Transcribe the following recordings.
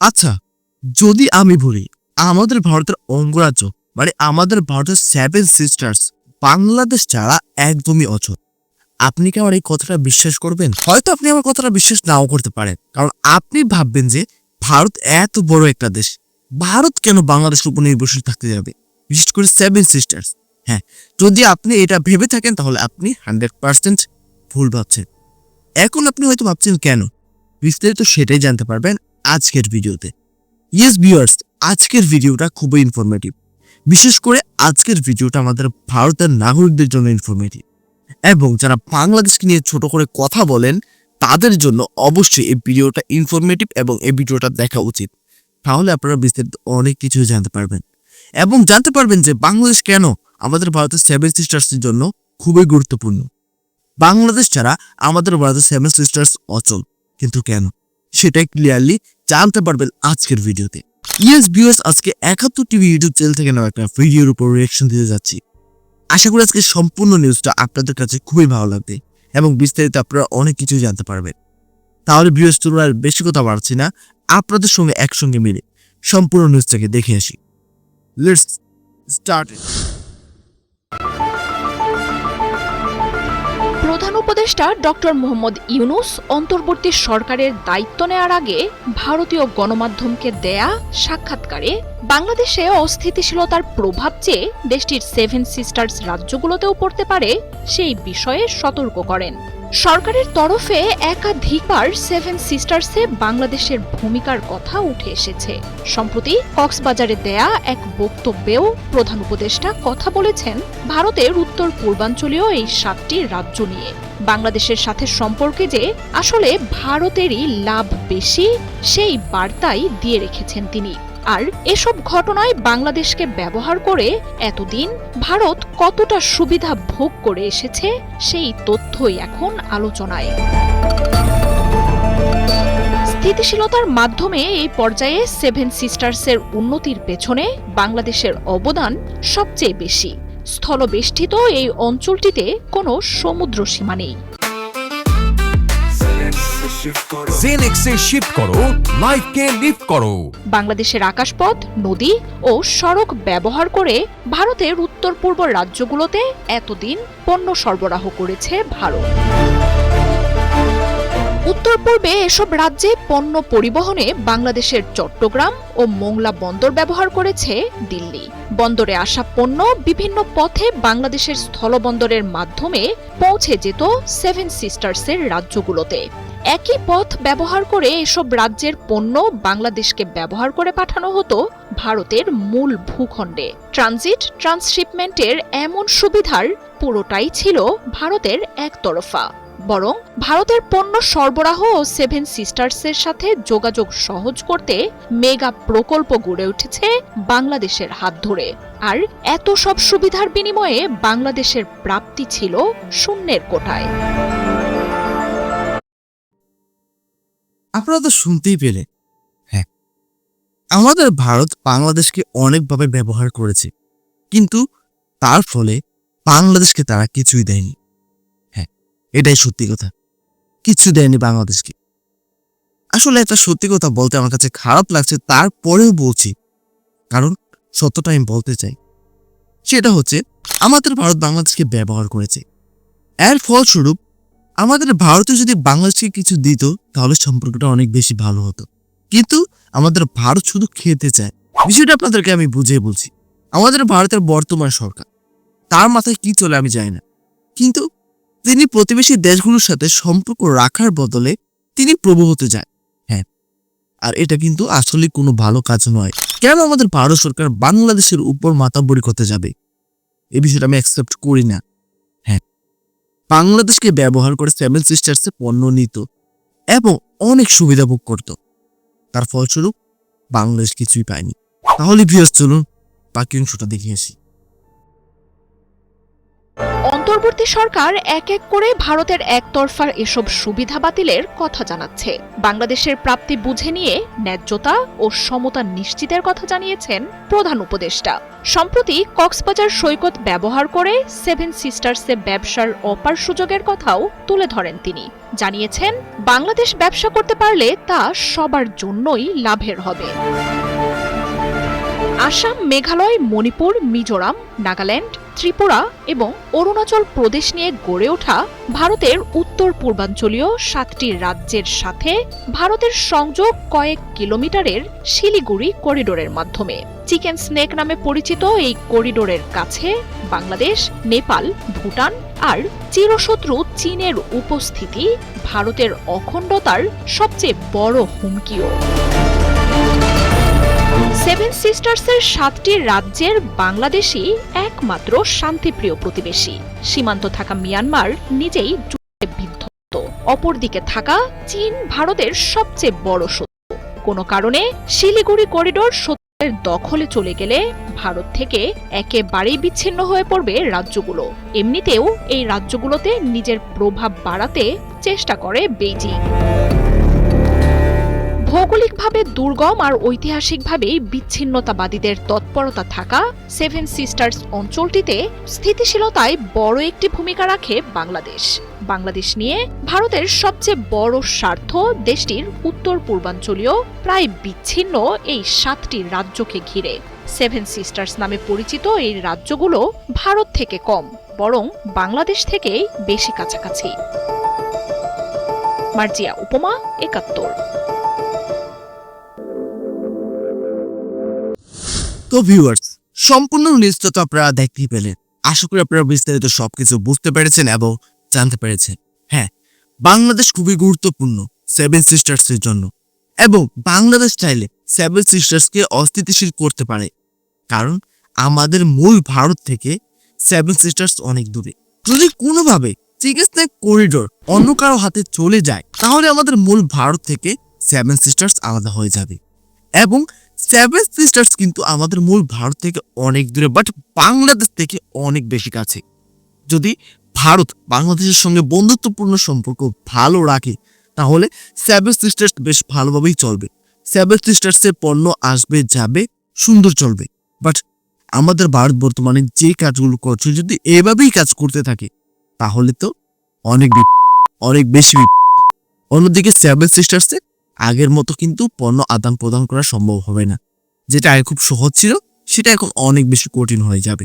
আচ্ছা যদি আমি বলি আমাদের ভারতের অঙ্গরাজ্য মানে আমাদের ভারতের সেভেন সিস্টার্স বাংলাদেশ ছাড়া একদমই অচল। আপনি কি আমার এই কথাটা বিশ্বাস করবেন? হয়তো আপনি আমার কথাটা বিশ্বাস নাও করতে পারেন। কারণ আপনি ভাববেন যে ভারত এত বড় একটা দেশ, ভারত কেন বাংলাদেশের উপর নির্ভরশীল থাকতে যাবে? বিশেষ করে সেভেন সিস্টার্স হ্যাঁ যদি আপনি এটা ভেবে থাকেন, তাহলে আপনি হান্ড্রেড পার্সেন্ট ভুল ভাবছেন। এখন আপনি হয়তো ভাবছেন কেন? বিস্তারিত সেটাই জানতে পারবেন। আজকের ভিডিওতে। ইয়েস ভিউয়ার্স আজকের ভিডিওটা খুবই ইনফরমেটিভ বিশেষ করে আজকের ভিডিওটা আমাদের ভারতের নাগরিকদের জন্য ইনফরমেটিভ এবং যারা বাংলাদেশকে নিয়ে ছোট করে কথা বলেন, তাদের জন্য অবশ্যই এই ভিডিওটা ইনফরমেটিভ এবং এই ভিডিওটা দেখা উচিত। তাহলে আপনারা বিস্তারিত অনেক কিছু জানতে পারবেন। এবং জানতে পারবেন যে বাংলাদেশ কেন আমাদের ভারতের সেভেন সিস্টার্সের জন্য খুবই গুরুত্বপূর্ণ। বাংলাদেশ ছাড়া আমাদের ভারতের সেভেন সিস্টার্স অচল। কিন্তু কেন? সেটাই ক্লিয়ারলি জানতে পারবেন আজকের ভিডিওতে। ইয়েস ভিউয়ার্স আজকে একাত্তর টিভি ইউটিউব চ্যানেল থেকে নেওয়া একটা ভিডিওর উপর রিয়াকশন দিতে যাচ্ছি। আশা করি আজকে সম্পূর্ণ নিউজটা আপনাদের কাছে খুবই ভালো লাগবে এবং বিস্তারিত আপনারা অনেক কিছু জানতে পারবেন। তাহলে ভিউয়ার্স চলুন আর বেশি কথা বাড়ছি না, আপনাদের সঙ্গে একসঙ্গে মিলে সম্পূর্ণ নিউজটাকে দেখে আসি। লেটস স্টার্ট উপদেষ্টা ডক্টর মোহাম্মদ ইউনুস অন্তর্বর্তী সরকারের দায়িত্ব নেয়ার আগে ভারতীয় গণমাধ্যমকে দেয়া সাক্ষাৎকারে বাংলাদেশে অস্থিতিশীলতার প্রভাব যে দেশটির সেভেন সিস্টার্স রাজ্যগুলোতেও পড়তে পারে, সেই বিষয়ে সতর্ক করেন। সরকারের তরফে একাধিকবার সেভেন সিস্টার্সে বাংলাদেশের ভূমিকার কথা উঠে এসেছে। সম্প্রতি কক্সবাজারে দেয়া এক বক্তব্যেও প্রধান উপদেষ্টা কথা বলেছেন ভারতের উত্তর পূর্বাঞ্চলীয় এই সাতটি রাজ্য নিয়ে। বাংলাদেশের সাথে সম্পর্কে যে আসলে ভারতেরই লাভ বেশি, সেই বার্তাই দিয়ে রেখেছেন তিনি। আর এসব ঘটনায় বাংলাদেশকে ব্যবহার করে এতদিন ভারত কতটা সুবিধা ভোগ করে এসেছে, সেই তথ্যই এখন আলোচনায়। স্থিতিশীলতার মাধ্যমে এই পর্যায়ে সেভেন সিস্টার্সের উন্নতির পেছনে বাংলাদেশের অবদান সবচেয়ে বেশি। স্থলবেষ্টিত এই অঞ্চলটিতে কোনো সমুদ্র সীমা নেই। জেনেক্সে শিফট করো লাইফকে লিফট করো। বাংলাদেশের আকাশপথ নদী ও সড়ক ব্যবহার করে ভারতের উত্তর পূর্ব রাজ্যগুলোতে এতদিন পণ্য সরবরাহ করেছে ভারত। উত্তর পূর্বে এসব রাজ্যে পণ্য পরিবহনে বাংলাদেশের চট্টগ্রাম ও মোংলা বন্দর ব্যবহার করেছে দিল্লি। বন্দরে আসা পণ্য বিভিন্ন পথে বাংলাদেশের স্থলবন্দরের মাধ্যমে পৌঁছে যেত সেভেন সিস্টার্সের রাজ্যগুলোতে। একই পথ ব্যবহার করে এসব রাজ্যের পণ্য বাংলাদেশকে ব্যবহার করে পাঠানো হতো ভারতের মূল ভূখণ্ডে। ট্রানজিট ট্রান্সশিপমেন্টের এমন সুবিধার পুরোটাই ছিল ভারতের একতরফা। বরং ভারতের পণ্য সরবরাহ ও সেভেন সিস্টার্সের সাথে যোগাযোগ সহজ করতে মেগা প্রকল্প গড়ে উঠেছে বাংলাদেশের হাত ধরে। আর এত সব সুবিধার বিনিময়ে বাংলাদেশের প্রাপ্তি ছিল শূন্যের কোঠায়। আপনারা তো শুনতেই পেলে। হ্যাঁ আমাদের ভারত বাংলাদেশকে অনেকভাবে ব্যবহার করেছে, কিন্তু তার ফলে বাংলাদেশকে তারা কিছুই দেয়নি। হ্যাঁ এটাই সত্যি কথা। কিছু দেয়নি বাংলাদেশকে। আসলে একটা সত্যি কথা বলতে আমার কাছে খারাপ লাগছে, তারপরেও বলছি, কারণ সত্যটা আমি বলতে চাই। সেটা হচ্ছে, আমাদের ভারত বাংলাদেশকে ব্যবহার করেছে। এর ফলস্বরূপ আমাদের ভারতে যদি বাংলাদেশকে কিছু দিত, তাহলে সম্পর্কটা অনেক বেশি ভালো হতো। কিন্তু আমাদের ভারত শুধু খেতে চায়। বিষয়টা আপনাদেরকে আমি বুঝিয়ে বলছি। আমাদের ভারতের বর্তমান সরকার, তার মাথায় কি চলে আমি জানি না। কিন্তু তিনি প্রতিবেশী দেশগুলোর সাথে সম্পর্ক রাখার বদলে তিনি প্রভু হতে যায় হ্যাঁ আর এটা কিন্তু আসলে কোনো ভালো কাজ নয়। কেন আমাদের ভারত সরকার বাংলাদেশের উপর মাতাবরি করতে যাবে? এই বিষয়টা আমি অ্যাকসেপ্ট করি না। বাংলাদেশকে ব্যবহার করে সেভেন সিস্টার্সে পণ্য নিত এবং অনেক সুবিধা ভোগ করত। তার ফলস্বরূপ বাংলাদেশ কিছুই পায়নি। তাহলে ভিউয়ার্স, চলুন বাকি অংশটা দেখে আসি। অন্তর্বর্তী সরকার এক এক করে ভারতের একতরফার এসব সুবিধা বাতিলের কথা জানাচ্ছে। বাংলাদেশের প্রাপ্তি বুঝে নিয়ে ন্যায্যতা ও সমতা নিশ্চিতের কথা জানিয়েছেন প্রধান উপদেষ্টা। সম্প্রতি কক্সবাজার সৈকত ব্যবহার করে সেভেন সিস্টার্সে ব্যবসার অপার সুযোগের কথাও তুলে ধরেন তিনি। জানিয়েছেন, বাংলাদেশ ব্যবসা করতে পারলে তা সবার জন্যই লাভের হবে। আসাম, মেঘালয়, মণিপুর, মিজোরাম, নাগাল্যান্ড, ত্রিপুরা এবং অরুণাচল প্রদেশ নিয়ে গড়ে ওঠা ভারতের উত্তর পূর্বাঞ্চলীয় সাতটি রাজ্যের সাথে ভারতের সংযোগ কয়েক কিলোমিটারের শিলিগুড়ি করিডোরের মাধ্যমে। চিকেন স্নেক নামে পরিচিত এই করিডোরের কাছে বাংলাদেশ, নেপাল, ভুটান আর চিরশত্রু চীনের উপস্থিতি ভারতের অখণ্ডতার সবচেয়ে বড় হুমকিও। সেভেন সিস্টার্সের সাতটি রাজ্যের বাংলাদেশই একমাত্র শান্তিপ্রিয় প্রতিবেশী। সীমান্ত থাকা মিয়ানমার নিজেই যুদ্ধে বিধ্বস্ত অপরদিকে থাকা চীন ভারতের সবচেয়ে বড় শত্রু। কোনো কারণে শিলিগুড়ি করিডোর শত্রুদের দখলে চলে গেলে ভারত থেকে একেবারেই বিচ্ছিন্ন হয়ে পড়বে রাজ্যগুলো। এমনিতেও এই রাজ্যগুলোতে নিজের প্রভাব বাড়াতে চেষ্টা করে বেইজিং। ভৌগোলিকভাবে দুর্গম আর ঐতিহাসিকভাবে বিচ্ছিন্নতাবাদীদের তৎপরতা থাকা সেভেন সিস্টার্স অঞ্চলটিতে স্থিতিশীলতায় বড় একটি ভূমিকা রাখে বাংলাদেশ। বাংলাদেশ নিয়ে ভারতের সবচেয়ে বড় স্বার্থ দেশটির উত্তর পূর্বাঞ্চলীয় প্রায় বিচ্ছিন্ন এই সাতটি রাজ্যকে ঘিরে। সেভেন সিস্টার্স নামে পরিচিত এই রাজ্যগুলো ভারত থেকে কম, বরং বাংলাদেশ থেকেই বেশি কাছাকাছি। মার্জিয়া উপমা একাত্তর। তো ভিউয়ার্স সম্পূর্ণ লিস্টটা তো আপনারা দেখতেই পেলেন। আশা করি আপনারা বিস্তারিত সবকিছু বুঝতে পেরেছেন এবং জানতে পেরেছেন। হ্যাঁ বাংলাদেশ খুবই গুরুত্বপূর্ণ সেভেন সিস্টার্সের জন্য এবং বাংলাদেশ চাইলে সেভেন সিস্টার্সকে অস্থিতিশীল করতে পারে। কারণ আমাদের মূল ভারত থেকে সেভেন সিস্টার্স অনেক দূরে। যদি কোনোভাবে চিকিৎসা করিডোর অন্য কারও হাতে চলে যায়, তাহলে আমাদের মূল ভারত থেকে সেভেন সিস্টার্স আলাদা হয়ে যাবে। এবং সেভেন সিস্টার্স কিন্তু আমাদের মূল ভারত থেকে অনেক দূরে বাট বাংলাদেশ থেকে অনেক বেশি কাছে। যদি ভারত বাংলাদেশের সঙ্গে বন্ধুত্বপূর্ণ সম্পর্ক ভালো রাখে, তাহলে সেভেন সিস্টার্স বেশ ভালোভাবেই চলবে। সেভেন সিস্টার্সের পণ্য আসবে, যাবে, সুন্দর চলবে। বাট আমাদের ভারত বর্তমানে যে কাজগুলো করছে, যদি এভাবেই কাজ করতে থাকে, তাহলে তো অনেক অনেক বেশি অন্যদিকে সেভেন সিস্টার্সে আগের মতো কিন্তু পণ্য আদান প্রদান করা সম্ভব হবে না। যেটা আগে খুব সহজ ছিল, সেটা এখন অনেক বেশি কঠিন হয়ে যাবে।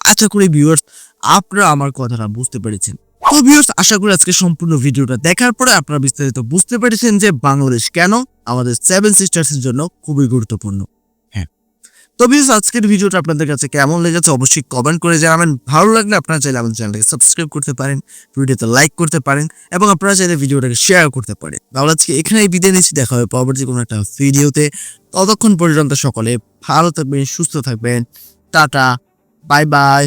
আশা করি ভিউয়ার্স আপনারা আমার কথাটা বুঝতে পেরেছেন। তো ভিউয়ার্স আশা করি আজকে সম্পূর্ণ ভিডিওটা দেখার পরে আপনারা বিস্তারিত বুঝতে পেরেছেন যে বাংলাদেশ কেন আমাদের সেভেন সিস্টার্সের জন্য খুবই গুরুত্বপূর্ণ। তো বিজ আজকের ভিডিওটা আপনাদের কাছে কেমন লেগেছে অবশ্যই কমেন্ট করে জানাবেন। ভালো লাগলে আপনারা চাইলে আমাদের চ্যানেলটাকে সাবস্ক্রাইব করতে পারেন, ভিডিওতে লাইক করতে পারেন এবং আপনারা চাইলে ভিডিওটাকে শেয়ার করতে পারেন। তাহলে আজকে এখানেই বিদায় নিচ্ছি, দেখা হবে পরবর্তী কোনো একটা ভিডিওতে। ততক্ষণ পর্যন্ত সকলে ভালো থাকবেন, সুস্থ থাকবেন। Tata bye bye